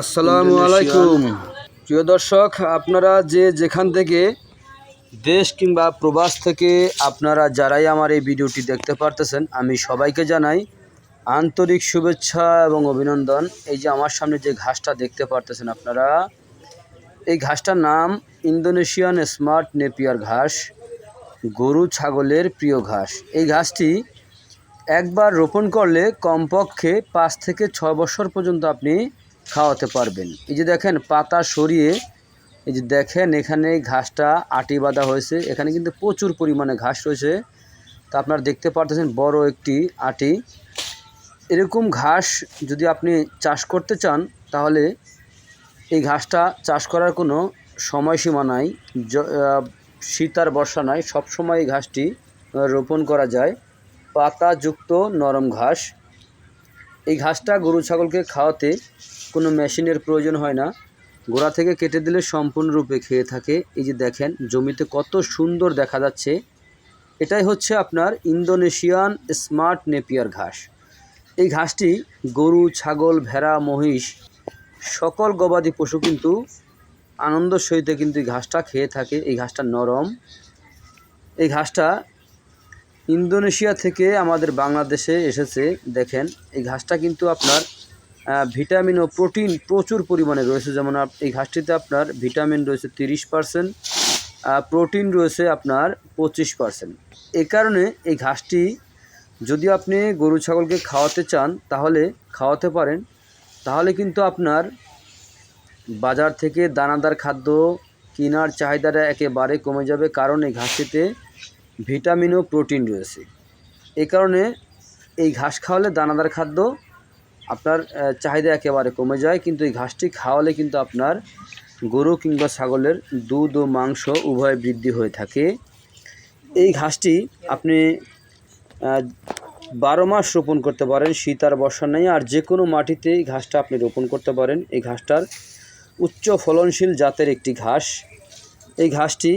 আসসালামু আলাইকুম। প্রিয় দর্শক আপনারা যে যেখান থেকে দেশ কিংবা প্রবাস থেকে আপনারা যারাই আমার এই ভিডিওটি দেখতে পারতেছেন আমি সবাইকে জানাই আন্তরিক শুভেচ্ছা এবং অভিনন্দন। এই যে আমার সামনে যে ঘাসটা দেখতে পারতেছেন আপনারা এই ঘাসটার নাম ইন্দোনেশিয়ান স্মার্ট নেপিয়ার ঘাস গরু ছাগলের প্রিয় ঘাস। এই ঘাসটি একবার রোপণ করলে কমপক্ষে পাঁচ থেকে ছয় বছর পর্যন্ত আপনি খাওয়াতে পারবেন। এই যে দেখেন, পাতা সরিয়ে, এই যে দেখেন, এখানে ঘাসটা আটি বাঁধা হয়েছে। এখানে কিন্তু প্রচুর পরিমাণে ঘাস রয়েছে। তা আপনারা দেখতে পারতেছেন, বড় একটি আটি। এরকম ঘাস যদি আপনি চাষ করতে চান, তাহলে এই ঘাসটা চাষ করার কোনো সময়সীমা নাই। শীত আর বর্ষা নাই। সবসময় এই ঘাসটি রোপণ করা যায়। পাতাযুক্ত নরম ঘাস। এই ঘাসটা গরু, ছাগলকে খাওয়াতে কোনো মেশিনের প্রয়োজন হয় না। গোড়া থেকে কেটে দিলে সম্পূর্ণরূপে খেয়ে থাকে। এই যে দেখেন, জমিতে কত সুন্দর দেখা যাচ্ছে। এটাই হচ্ছে আপনার ইন্দোনেশিয়ান স্মার্ট নেপিয়ার ঘাস। এই ঘাসটি গরু, ছাগল, ভেড়া, মহিষ, সকল গবাদি পশু কিন্তু আনন্দ সহিত কিন্তু এই ঘাসটা খেয়ে থাকে। এই ঘাসটা নরম। এই ঘাসটা ইন্দোনেশিয়া থেকে আমাদের বাংলাদেশে এসেছে। দেখেন, এই ঘাসটা কিন্তু আপনার ভিটামিন ও প্রোটিন প্রচুর পরিমাণে রয়েছে। যেমন এই ঘাসটিতে আপনার ভিটামিন রয়েছে তিরিশ পার্সেন্ট প্রোটিন রয়েছে আপনার পঁচিশ পার্সেন্ট। এই কারণে এই ঘাসটি যদি আপনি গরু, ছাগলকে খাওয়াতে চান, তাহলে খাওয়াতে পারেন। তাহলে কিন্তু আপনার বাজার থেকে দানাদার খাদ্য কেনার চাহিদাটা একেবারে কমে যাবে, কারণ এই ঘাসটিতে ভিটামিন ও প্রোটিন রয়েছে। এই কারণে এই ঘাস খাওয়ালে দানাদার খাদ্য আপনার চাহিদা একেবারে কমে যায়, কিন্তু এই ঘাসটি খাওয়ালে কিন্তু আপনার গরু কিংবা ছাগলের দুধ ও মাংস উভয় বৃদ্ধি হয়ে থাকে। এই ঘাসটি আপনি বারো মাস রোপণ করতে পারেন, শীত আর বর্ষা নেই, আর যে কোনো মাটিতে এই ঘাসটা আপনি রোপণ করতে পারেন। এই ঘাসটার উচ্চ ফলনশীল জাতের একটি ঘাস। এই ঘাসটি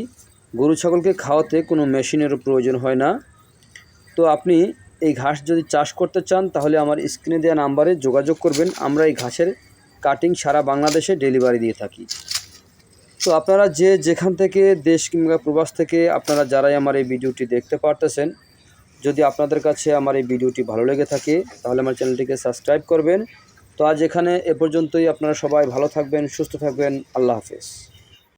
গরু, ছাগলকে খাওয়াতে কোনো মেশিনেরও প্রয়োজন হয় না। তো আপনি এই ঘাস যদি চাষ করতে চান, তাহলে আমার স্ক্রিনে দেওয়া নাম্বারে যোগাযোগ করবেন। আমরা এই ঘাসের কাটিং সারা বাংলাদেশে ডেলিভারি দিয়ে থাকি। তো আপনারা যে যেখান থেকে দেশ কিংবা প্রবাস থেকে আপনারা যারাই আমার এই ভিডিওটি দেখতে পারতেছেন, যদি আপনাদের কাছে আমার এই ভিডিওটি ভালো লেগে থাকে, তাহলে আমার চ্যানেলটিকে সাবস্ক্রাইব করবেন। তো আজ এখানে এ পর্যন্তই। আপনারা সবাই ভালো থাকবেন, সুস্থ থাকবেন। আল্লাহ হাফেজ।